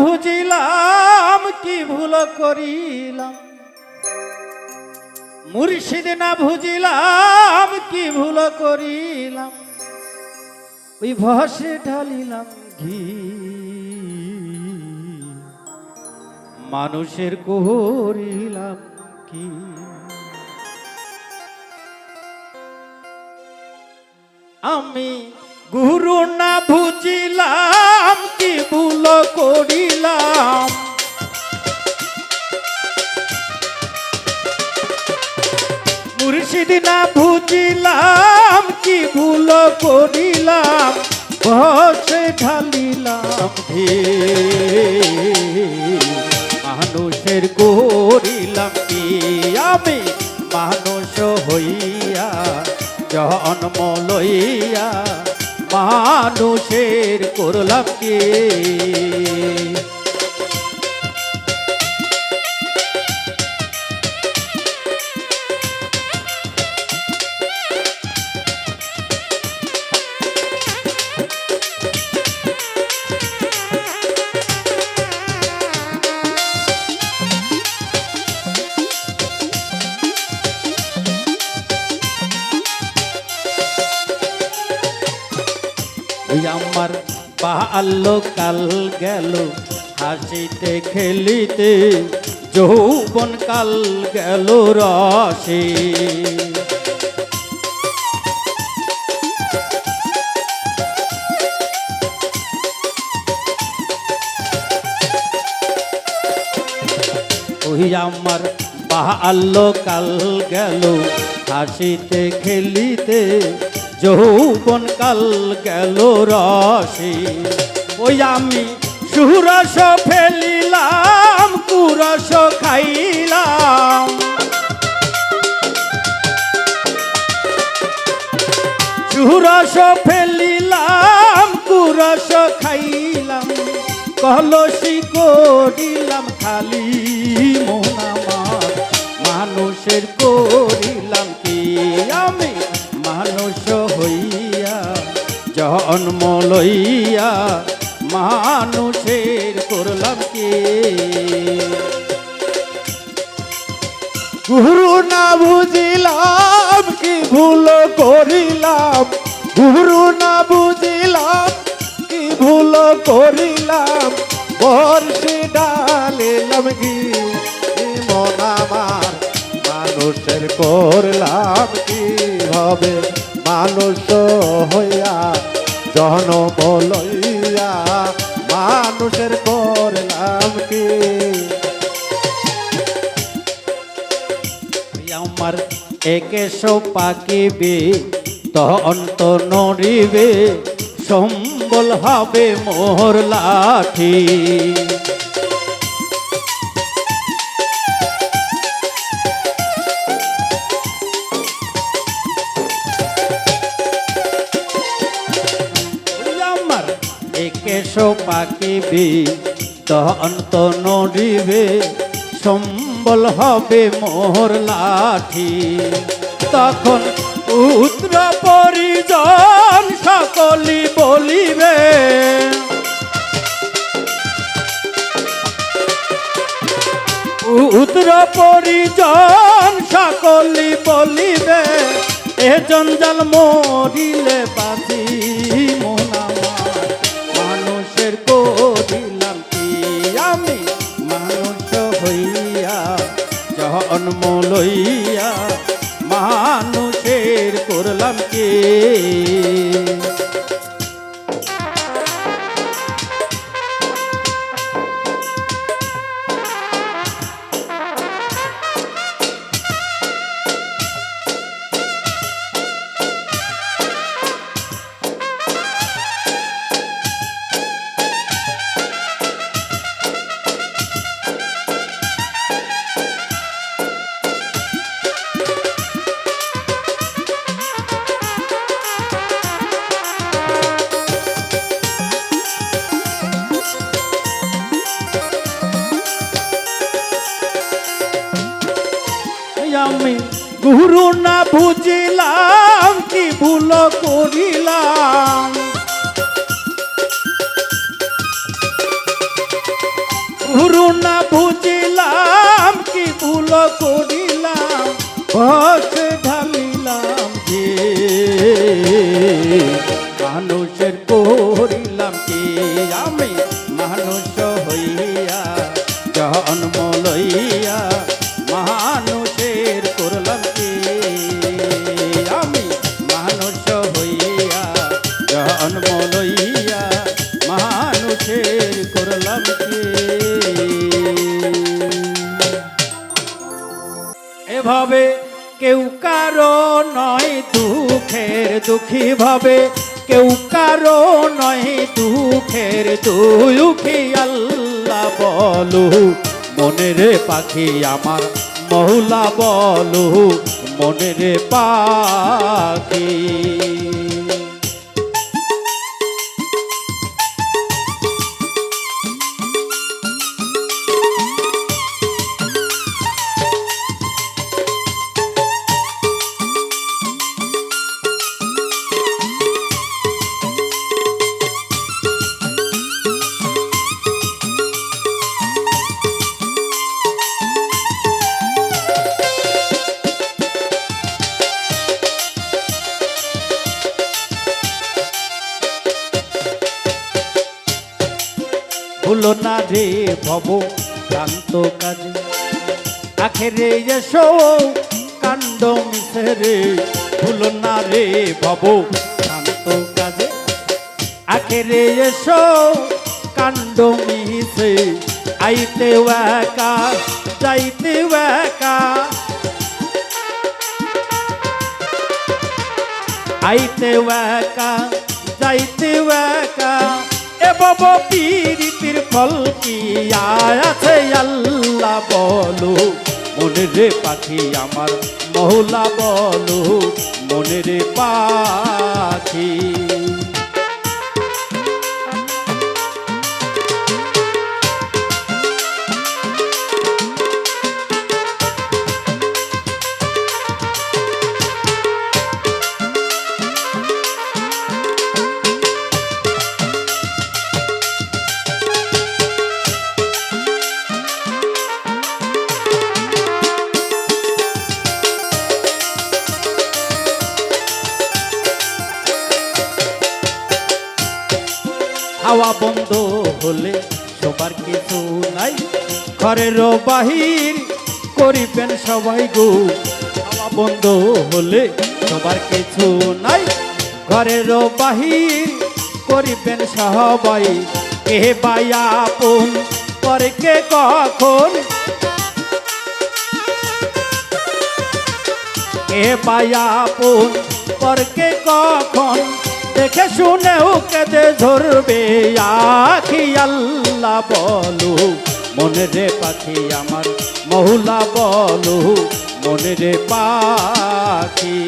বুঝিলাম, কি ভুল করিলাম? মুর্শিদ না বুঝিলাম, কি ভুল করিলাম? ওই ভসে ঢালিলাম ঘি। মানুষের করিলাম কি? আমি গুরু না করিলাম। মুর্শিদ না বুঝিলাম, কি ভুল করিলাম। বসে ঢালিলাম ঢে। মানুষের করিলাম কি আমি? মানুষ হইয়া, জন্ম লইয়া মানুষের করলাম কি? বাল্য কাল গেল। হাসিতে, খেলিতে যৌবন কাল গেল রসে। ওই আমার বাল্য কাল গেল। হাসিতে, খেলিতে যৌবন কাল গেল রসে। ওই আমি সুরস ফেলিলাম, কুরস খাইলাম। সুরস ফেলিলাম, কুরস খাইলাম। কলসি করিলাম, খালি মন আমার। মানুষের করিলাম কি আমি? মানুষ হইয়া জন্ম লইয়া মানুষের করলাম কি? গুরু না বুঝিলাম কি ভুল করিলাম? গুরু না বুঝিলাম কি ভুল করিলাম? বর্ষে ডালিলাম কি মানুষের করলাম কি হবে? মানুষ হইয়া, জনম লইয়া মানুষের করলাম কি? আমার একেশো পাকিবে তন্ত নড়িবে, সম্বল হবে মোহর লাঠি। পাকিবে তন্ত নড়িবে, সম্বল হবে মোহর লাঠি। তখন উত্র পরিজন সকলি বলিবে, উত্র পরিজন সকলি বলিবে, এ জঞ্জাল মরিলে বাঁচি জন্ম লইয়া মানুষের করলাম কি? গুরু না বুঝিলাম, কি ভুল করিলাম? গুরু না বুঝিলাম, কি ভুল করিলাম? ভক্ত ঢালিলাম যে, মানুষের করিলাম কি দুঃখী ভাবে, কেউ কারও নয় দুঃখের দুঃখী আল্লাহ বলু মনেরে পাখি আমার মহুলা বলু মনেরে পাখি। ভুলো না রে ভব ক্রান্ত কাজে। আখেরে এসো, কাণ্ড মিশে রে, ভুলো না রে ভব ক্রান্ত কাজে। আখেরে এসো, কাণ্ড মিশে, আইতে একা, যাইতে একা। আইতে একা, যাইতে একা। এ বব পীরিতির ফল কি আছে আল্লাহ বলো? রে পাখি আমার মহলা বলো। মনে পাখি হাওয়া বন্ধ হলে সবার কিছু নাই। ঘরের বাহির করিবেন সবাই গো। হাওয়া বন্ধ হলে সবার কিছু নাই। ঘরের বাহির করিবেন সবাই। কে বায়া আপন, পরে কে কখন? কে পায়া আপন পরকে কখন? দেখে শুনেও কেঁদে ঝরবে আখি আল্লাহ বলু। মনে রে পাখি আমার, মহুলা বলু। মনে রে পাখি।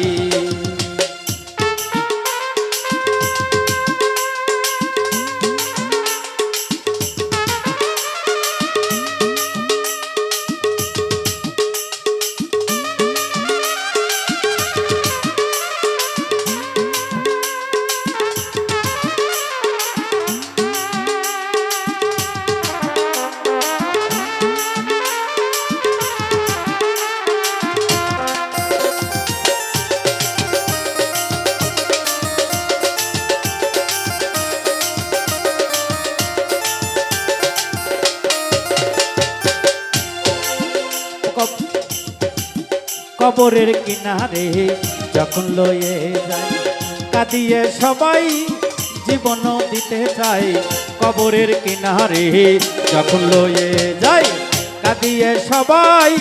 কবরের কিনারে যখন লয়ে যায়, কাঁদিয়ে সবাই জীবন দিতে চাই কবরের কিনারে যখন লয়ে যায়, কাঁদিয়ে সবাই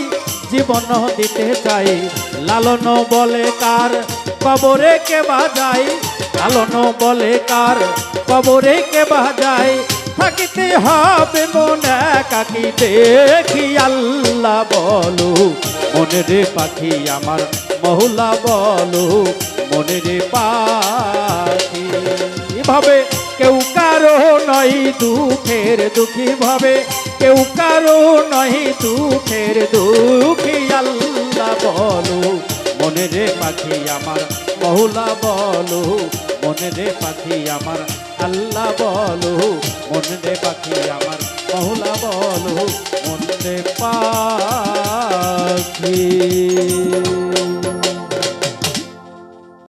জীবন দিতে চাই লালন বলে কার কবরে কে বাজায় লালন বলে কার কবরে কে বাজায় থাকিতে হবে মনে কাকি দেখি আল্লাহ বলো। মনে রে পাখি আমার মহুলা বলো। মনে রে পাখি। এভাবে কেউ কারও নয় দুঃখের দুঃখী ভাবে। কেউ কারও নয় দুঃখের দুঃখী আল্লাহ বলো। মনে রে পাখি আমার মহুলা বলো। মনে রে পাখি আমার আল্লাহ বলো। মনে রে পাখি আমার কহলা বলো মনে পাখি।